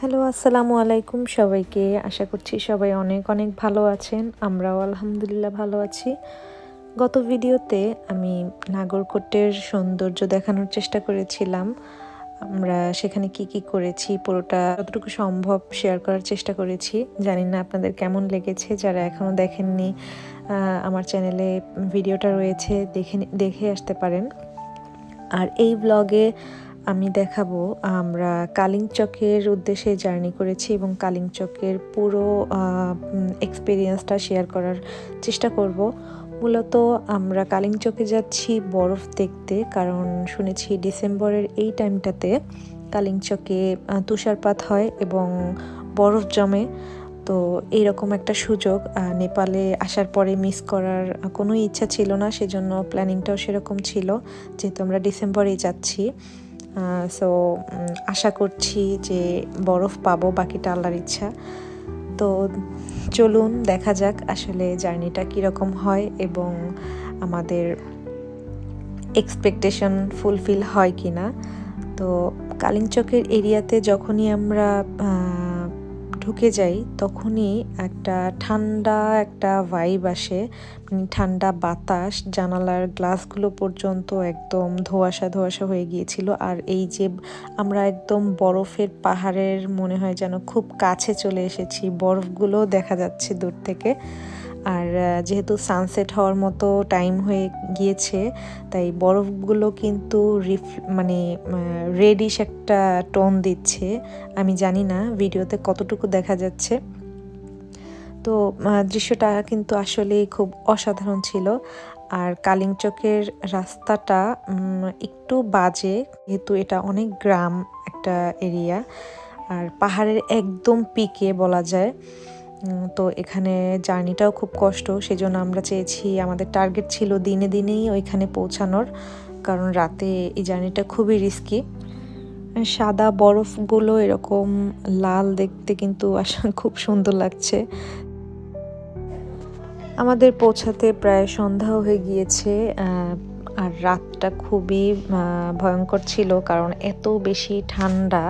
Hello, আসসালামু আলাইকুম সবাইকে। আশা করছি সবাই অনেক অনেক ভালো আছেন। আমরাও আলহামদুলিল্লাহ ভালো আছি। গত ভিডিওতে আমি নাগরকোটের সৌন্দর্য দেখানোর চেষ্টা করেছিলাম। আমরা সেখানে কি কি করেছি, পুরোটা যতটুকু সম্ভব শেয়ার করার চেষ্টা করেছি। জানি না আপনাদের কেমন লেগেছে, যারা এখনও দেখেননি আমার চ্যানেলে ভিডিওটা রয়েছে, দেখে দেখে আসতে পারেন। আর এই ব্লগে আমি দেখাবো, আমরা কালিংচকের উদ্দেশ্যে জার্নি করেছি এবং কালিংচকের পুরো এক্সপিরিয়েন্সটা শেয়ার করার চেষ্টা করব। মূলত আমরা কালিংচকে যাচ্ছি বরফ দেখতে, কারণ শুনেছি ডিসেম্বরের এই টাইমটাতে কালিংচকে তুষারপাত হয় এবং বরফ জমে। তো এইরকম একটা সুযোগ নেপালে আসার পরে মিস করার কোনো ইচ্ছা ছিল না, সেজন্য প্ল্যানিংটাও সেরকম ছিল, যেহেতু আমরা ডিসেম্বরেই যাচ্ছি। সো আশা করছি যে বরফ পাবো, বাকিটা আল্লাহর ইচ্ছা। তো চলুন, দেখা যাক আসলে জার্নিটা কীরকম হয় এবং আমাদের এক্সপেকটেশন ফুলফিল হয় কি না তো কালিংচকের এরিয়াতে যখনই আমরা ঢুকে যাই, তখনই একটা ঠান্ডা একটা ভাইব আসে মানে ঠান্ডা বাতাস, জানালার গ্লাসগুলো পর্যন্ত একদম ধোয়াশা ধোয়াশা হয়ে গিয়েছিল। আর এই যে আমরা একদম বরফের পাহাড়ের মনে হয় যেন খুব কাছে চলে এসেছি, বরফগুলো দেখা যাচ্ছে দূর থেকে। আর যেহেতু সানসেট হওয়ার মতো টাইম হয়ে গিয়েছে, তাই বরফগুলো কিন্তু রিফ মানে রেডিশ একটা টোন দিচ্ছে। আমি জানি না ভিডিওতে কতটুকু দেখা যাচ্ছে। তো দৃশ্যটা কিন্তু আসলে খুব অসাধারণ ছিল। আর কালিংচকের রাস্তাটা একটু বাজে, যেহেতু এটা অনেক গ্রাম একটা এরিয়া আর পাহাড়ের একদম পিকে বলা যায়। তো এখানে জার্নিটাও খুব কষ্ট, সেজন্য আমরা চেয়েছি, আমাদের টার্গেট ছিল দিনে দিনেই ওইখানে পৌঁছানোর, কারণ রাতে এই জার্নিটা খুবই রিস্কি সাদা বরফগুলো এরকম লাল দেখতে কিন্তু আসলে খুব সুন্দর লাগছে। আমাদের পৌঁছাতে প্রায় সন্ধ্যাও হয়ে গিয়েছে আর রাতটা খুবই ভয়ঙ্কর ছিল, কারণ এত বেশি ঠান্ডা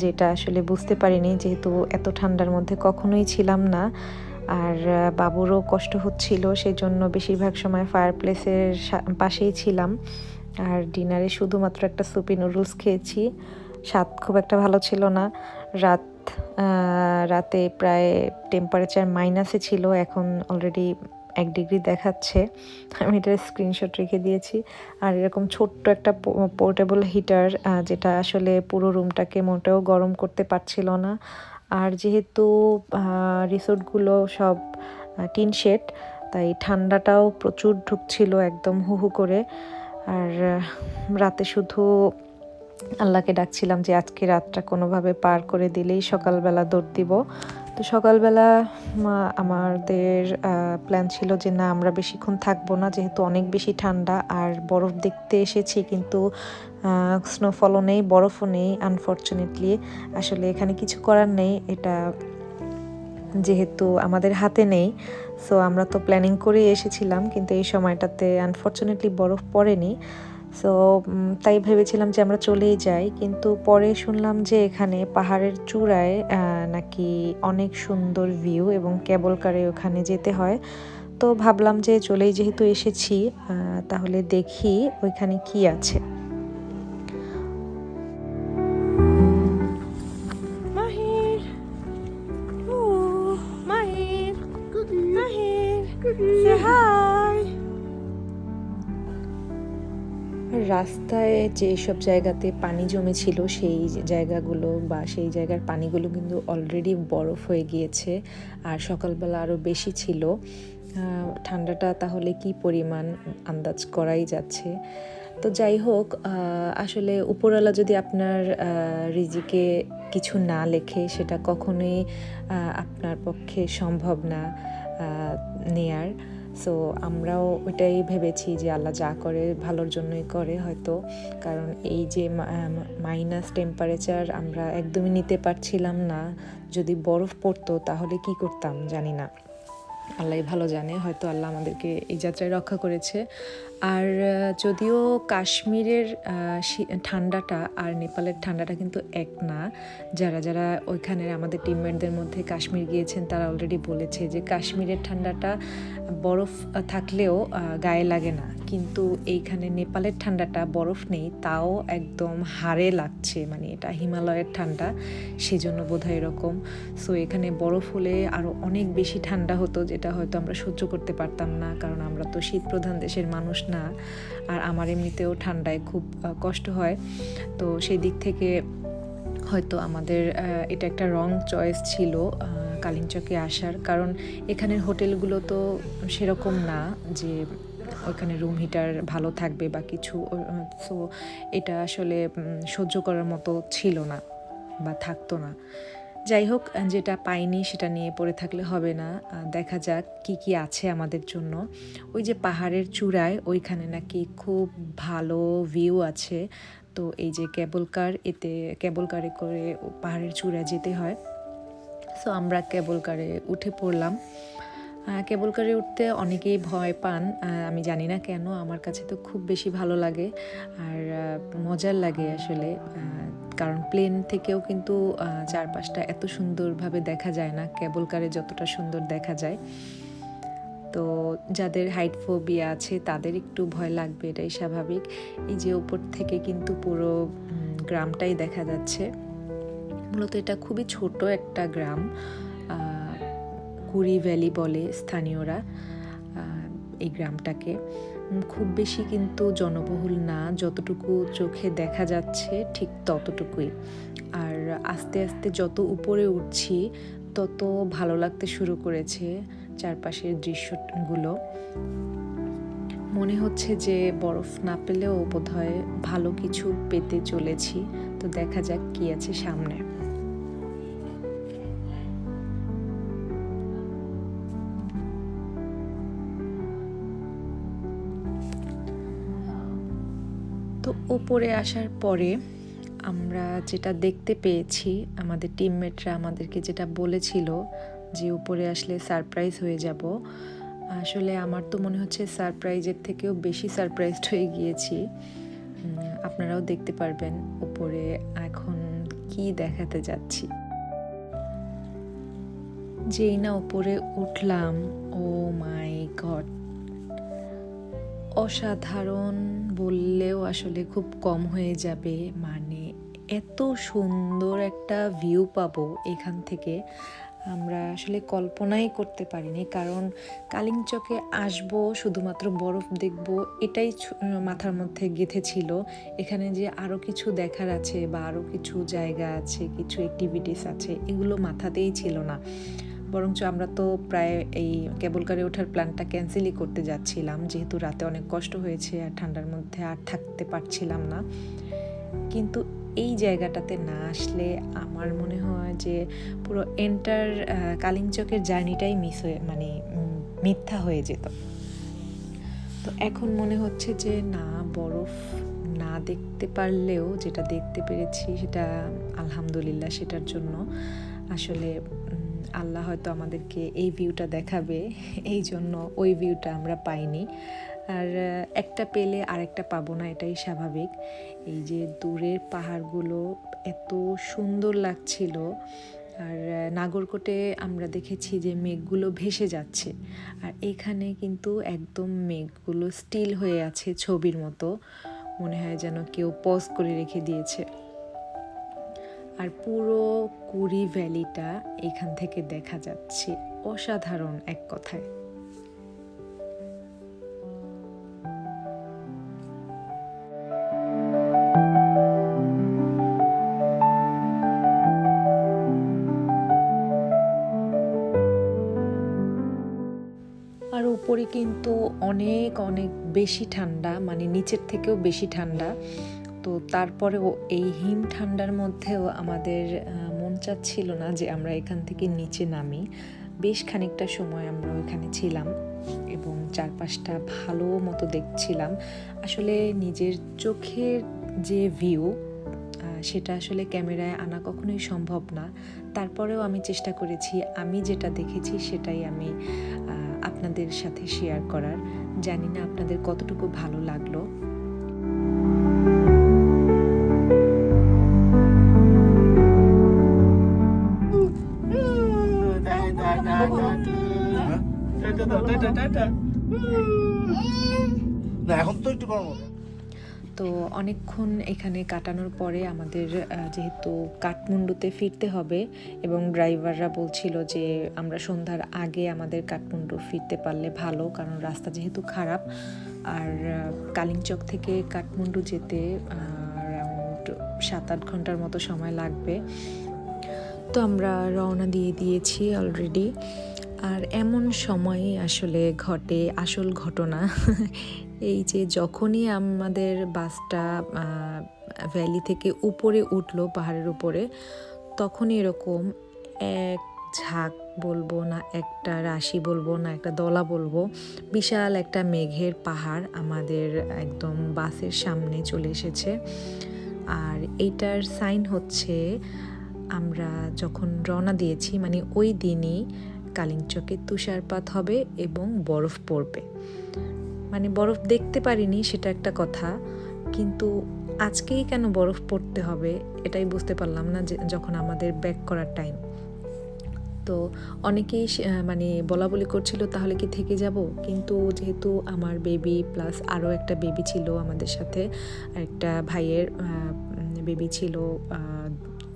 যেটা আসলে বুঝতে পারিনি যেহেতু এত ঠান্ডার মধ্যে কখনোই ছিলাম না। আর বাবুরও কষ্ট হচ্ছিল সেই জন্য বেশিরভাগ সময় ফায়ার প্লেসের পাশেই ছিলাম। আর ডিনারে শুধুমাত্র একটা সুপি নুডলস খেয়েছি। স্বাদ খুব একটা ভালো ছিল না। রাত রাতে প্রায় টেম্পারেচার মাইনাসে ছিল, এখন অলরেডি এক ডিগ্রি দেখাচ্ছে। আমি এটার স্ক্রিনশট রেখে দিয়েছি। আর এরকম ছোট্ট একটা পোর্টেবল হিটার যেটা আসলে পুরো রুমটাকে মোটেও গরম করতে পারছিল না। আর যেহেতু রিসোর্টগুলো সব টিন শেড, তাই ঠান্ডাটাও প্রচুর ঢুকছিল একদম হু হু করে। আর রাতে শুধু আল্লাহকে ডাকছিলাম যে আজকে রাতটা কোনোভাবে পার করে দিলেই সকালবেলা দৌড় দিব। তো সকালবেলা আমাদের প্ল্যান ছিল যে না, আমরা বেশিক্ষণ থাকব না, যেহেতু অনেক বেশি ঠান্ডা, আর বরফ দেখতে এসেছি, কিন্তু স্নোফলও নেই, বরফও নেই আনফর্চুনেটলি আসলে এখানে কিছু করার নেই, এটা যেহেতু আমাদের হাতে নেই সো আমরা তো প্ল্যানিং করেই এসেছিলাম, কিন্তু এই সময়টাতে আনফর্চুনেটলি বরফ পড়েনি। সো তাই ভেবেছিলাম যে আমরা চলেই যাই, কিন্তু পরে শুনলাম যে এখানে পাহাড়ের চূড়ায় নাকি অনেক সুন্দর ভিউ এবং কেবল কারে ওখানে যেতে হয়। তো ভাবলাম যে চলেই যেহেতু এসেছি তাহলে দেখি ওইখানে কি আছে। রাস্তায় যেসব জায়গাতে পানি জমেছিল, সেই জায়গাগুলো বা সেই জায়গার পানিগুলো কিন্তু অলরেডি বরফ হয়ে গিয়েছে আর সকালবেলা আরও বেশি ছিল। ঠান্ডাটা তাহলে কি পরিমাণ আন্দাজ করাই যাচ্ছে? তো যাই হোক আসলে উপরওয়ালা যদি আপনার রিজিকে কিছু না লেখে, সেটা কখনোই আপনার পক্ষে সম্ভব না নেয়ার। সো আমরাও ওইটাই ভেবেছি যে আল্লাহ যা করে ভালোর জন্যই করে হয়তো। কারণ এই যে মাইনাস টেম্পারেচার আমরা একদমই নিতে পারছিলাম না। যদি বরফ পড়তো তাহলে কি করতাম জানি না। আল্লাহ ভালো জানে, হয়তো আল্লাহ আমাদেরকে এই যাত্রায় রক্ষা করেছে। আর যদিও কাশ্মীরের ঠান্ডাটা আর নেপালের ঠান্ডাটা কিন্তু এক না, যারা যারা ওইখানের আমাদের টিমমেটদের মধ্যে কাশ্মীর গিয়েছেন, তারা অলরেডি বলেছে যে কাশ্মীরের ঠান্ডাটা বরফ থাকলেও গায়ে লাগে না। কিন্তু এইখানে নেপালের ঠান্ডাটা বরফ নেই তাও একদম হাড়ে লাগছে মানে এটা হিমালয়ের ঠান্ডা সেজন্য বোধহয় এরকম। সো এখানে বরফ হলে আরও অনেক বেশি ঠান্ডা হতো যেটা হয়তো আমরা সহ্য করতে পারতাম না কারণ আমরা তো শীত প্রধান দেশের মানুষ না আর আমার এমনিতেও ঠান্ডায় খুব কষ্ট হয়। তো সেই দিক থেকে হয়তো আমাদের এটা একটা রং চয়েস ছিল আহ, কালিঞ্চকে আসার কারণ এখানের হোটেলগুলো তো সেরকম না যে ওইখানে রুম হিটার ভালো থাকবে বা কিছু সো এটা আসলে সহ্য করার মতো ছিল না বা থাকতো না। যাই হোক, যেটা পাইনি সেটা নিয়ে পড়ে থাকলে হবে না। দেখা যাক কি কি আছে আমাদের জন্য। ওই যে পাহাড়ের চূড়ায় ওইখানে নাকি খুব ভালো ভিউ আছে। তো এই যে কেবল কার এতে কেবল কারে করে পাহাড়ের চূড়ায় যেতে হয়। সো আমরা কেবল কারে উঠে পড়লাম। কেবল কারে উঠতে অনেকেই ভয় পান আমি জানি না কেন, আমার কাছে তো খুব বেশি ভালো লাগে আর মজার লাগে আসলে কারণ প্লেন থেকেও কিন্তু চারপাশটা এত সুন্দরভাবে দেখা যায় না, কেবল কারে যতটা সুন্দর দেখা যায়। তো যাদের হাইট ফোবিয়া আছে, তাদের একটু ভয় লাগবে, এটাই স্বাভাবিক। এই যে ওপর থেকে কিন্তু পুরো গ্রামটাই দেখা যাচ্ছে। মূলত এটা খুবই ছোট একটা গ্রাম কুড়ি ভ্যালি বলে স্থানীয়রা এই গ্রামটাকে। খুব বেশি কিন্তু জনবহুল না, যতটুকু চোখে দেখা যাচ্ছে ঠিক ততটুকুই। আর আস্তে আস্তে যত উপরে উঠছি, তত ভালো লাগতে শুরু করেছে চারপাশের দৃশ্যগুলো। মনে হচ্ছে যে বরফ না পেলেও বোধহয় ভালো কিছু পেতে চলেছি। তো দেখা যাক কি আছে সামনে। ওপরে আসার পরে আমরা যেটা দেখতে পেয়েছি, আমাদের টিমমেটরা আমাদেরকে যেটা বলেছিল যে উপরে আসলে সারপ্রাইজ হয়ে যাব। আসলে আমার তো মনে হচ্ছে সারপ্রাইজের থেকেও বেশি সারপ্রাইজড হয়ে গিয়েছি। আপনারাও দেখতে পারবেন উপরে এখন কি দেখাতে যাচ্ছি। যেই না উপরে উঠলাম ও মাই গড অসাধারণ বললেও আসলে খুব কম হয়ে যাবে। মানে এত সুন্দর একটা ভিউ পাবো এখান থেকে। আমরা আসলে কল্পনাই করতে পারিনি। কারণ কালিংচকে আসব, শুধুমাত্র বরফ দেখব, এটাই মাথার মধ্যে গেঁথেছিল এখানে যে আরও কিছু দেখার আছে বা আরও কিছু জায়গা আছে, কিছু অ্যাক্টিভিটিস আছে, এগুলো মাথাতেই ছিল না। বরঞ্চ আমরা তো প্রায় এই কেবল কারে ওঠার প্ল্যানটা ক্যান্সেলই করতে যাচ্ছিলাম। যেহেতু রাতে অনেক কষ্ট হয়েছে আর ঠান্ডার মধ্যে আর থাকতে পারছিলাম না। কিন্তু এই জায়গাটাতে না আসলে আমার মনে হয় যে পুরো এন্টার কালিংচকের জার্নিটাই মিস হয়ে মানে মিথ্যা হয়ে যেত। তো এখন মনে হচ্ছে যে না, বরফ না দেখতে পারলেও যেটা দেখতে পেরেছি সেটা আলহামদুলিল্লাহ সেটার জন্য। আসলে আল্লাহ হয়তো আমাদেরকে এই ভিউটা দেখাবে, এই জন্য ওই ভিউটা আমরা পাইনি। আর একটা পেলে আরেকটা পাবো না, এটাই স্বাভাবিক। এই যে দূরের পাহাড়গুলো এত সুন্দর লাগছিল। আর নাগরকোটে আমরা দেখেছি যে মেঘগুলো ভেসে যাচ্ছে। আর এখানে কিন্তু একদম মেঘগুলো স্টিল হয়ে আছে ছবির মতো। মনে হয় যেন কেউ পজ করে রেখে দিয়েছে। আর পুরো কুড়ি ভ্যালিটা এখান থেকে দেখা যাচ্ছে অসাধারণ এক কথায়। আর উপরে কিন্তু অনেক অনেক বেশি ঠান্ডা মানে নিচের থেকেও বেশি ঠান্ডা। তো তারপরেও এই হিম ঠান্ডার মধ্যেও আমাদের মন চাচ্ছিল না যে আমরা এখান থেকে নিচে নামি। বেশ খানিকটা সময় আমরা ওইখানে ছিলাম এবং চারপাশটা ভালো মতো দেখছিলাম। আসলে নিজের চোখের যে ভিউ সেটা আসলে ক্যামেরায় আনা কখনোই সম্ভব না। তারপরেও আমি চেষ্টা করেছি, আমি যেটা দেখেছি সেটাই আমি আপনাদের সাথে শেয়ার করার। জানি না আপনাদের কতটুকু ভালো লাগল। না এখন তো একটু গরম তো অনেকক্ষণ এখানে কাটানোর পরে আমাদের যেহেতু কাঠমান্ডুতে ফিরতে হবে এবং ড্রাইভাররা বলছিল যে আমরা সন্ধ্যার আগে আমাদের কাঠমান্ডু ফিরতে পারলে ভালো কারণ রাস্তা যেহেতু খারাপ আর কালিংচক থেকে কাঠমান্ডু যেতে অ্যারাউন্ড সাত আট ঘণ্টার মতো সময় লাগবে। তো আমরা রওনা দিয়ে দিয়েছি অলরেডি আর এমন সময়ে আসলে ঘটে আসল ঘটনা। এই যে যখনই আমাদের বাসটা ভ্যালি থেকে উপরে উঠল পাহাড়ের উপরে, তখনই এরকম এক ঝাঁক বলব না, একটা রাশি বলব না, একটা দলা বলব, বিশাল একটা মেঘের পাহাড় আমাদের একদম বাসের সামনে চলে এসেছে। আর এইটার সাইন হচ্ছে, আমরা যখন রওনা দিয়েছি মানে ওই দিনই কালিংচকে তুষারপাত হবে এবং বরফ পড়বে। মানে বরফ দেখতে পারিনি, সেটা একটা কথা। কিন্তু আজকেই কেন বরফ পড়তে হবে এটাই বুঝতে পারলাম না যে যখন আমাদের ব্যাক করার টাইম। তো অনেকেই মানে বলা বলি করছিল, তাহলে কি থেকে যাব? কিন্তু যেহেতু আমার বেবি প্লাস আরও একটা বেবি ছিল আমাদের সাথে একটা ভাইয়ের বেবি ছিল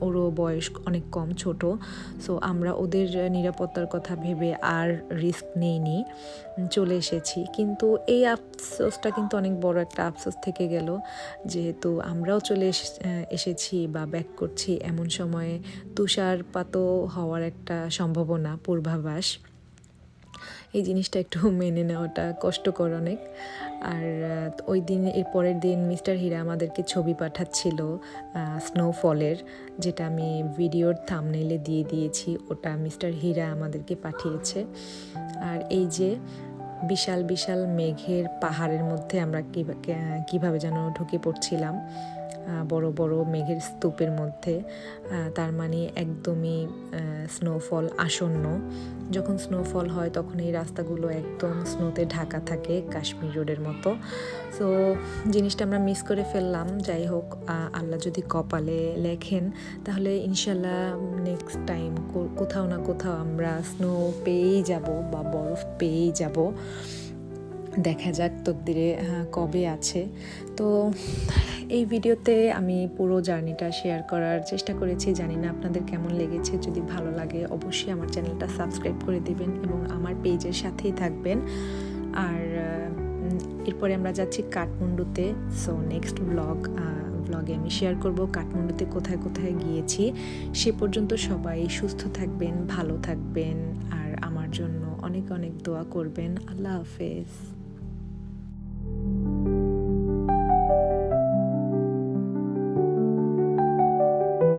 ওরও বয়স অনেক কম, ছোট। সো আমরা ওদের নিরাপত্তার কথা ভেবে আর রিস্ক নেইনি। চলে এসেছি। কিন্তু এই আফসোসটা কিন্তু অনেক বড় একটা আফসোস থেকে গেল। যেহেতু আমরাও চলে এস- এসেছি বা ব্যাক করছি, এমন সময়ে তুষারপাতও হওয়ার একটা সম্ভাবনা, পূর্বাভাস। এই জিনিসটা একটু মেনে নেওয়াটা কষ্টকর অনেক। আর ওই দিন, এর পরের দিন মিস্টার হীরা আমাদেরকে ছবি পাঠাচ্ছিল স্নোফলের যেটা আমি ভিডিওর থামনেলে দিয়ে দিয়েছি, ওটা মিস্টার হীরা আমাদেরকে পাঠিয়েছে। আর এই যে বিশাল বিশাল মেঘের পাহাড়ের মধ্যে আমরা কিভা- কে- যেন ঢুকে পড়ছিলাম বড় বড় মেঘের স্তূপের মধ্যে তার মানে একদমই স্নোফল আসন্ন। যখন স্নোফল হয় তখন এই রাস্তাগুলো একদম স্নোতে ঢাকা থাকে, কাশ্মীর রোডের মতো। সো জিনিসটা আমরা মিস করে ফেললাম। যাই হোক আল্লাহ যদি কপালে লেখেন, তাহলে ইনশাল্লাহ নেক্সট টাইম কোথাও না কোথাও আমরা স্নো পেয়েই যাব বা বরফ পেয়েই যাব। দেখা যাক তকদিরে কবে আছে। তো এই ভিডিওতে আমি পুরো জার্নিটা শেয়ার করার চেষ্টা করেছি। জানি না আপনাদের কেমন লেগেছে। যদি ভালো লাগে, অবশ্যই আমার চ্যানেলটা সাবস্ক্রাইব করে দিবেন এবং আমার পেজের সাথেই থাকবেন। আর এরপরে আমরা যাচ্ছি কাঠমান্ডুতে। সো নেক্সট ব্লগ ব্লগে আমি শেয়ার করব। কাঠমান্ডুতে কোথায় কোথায় গিয়েছি, সে পর্যন্ত সবাই সুস্থ থাকবেন, ভালো থাকবেন। আর আমার জন্য অনেক অনেক দোয়া করবেন। আল্লাহ হাফেজ।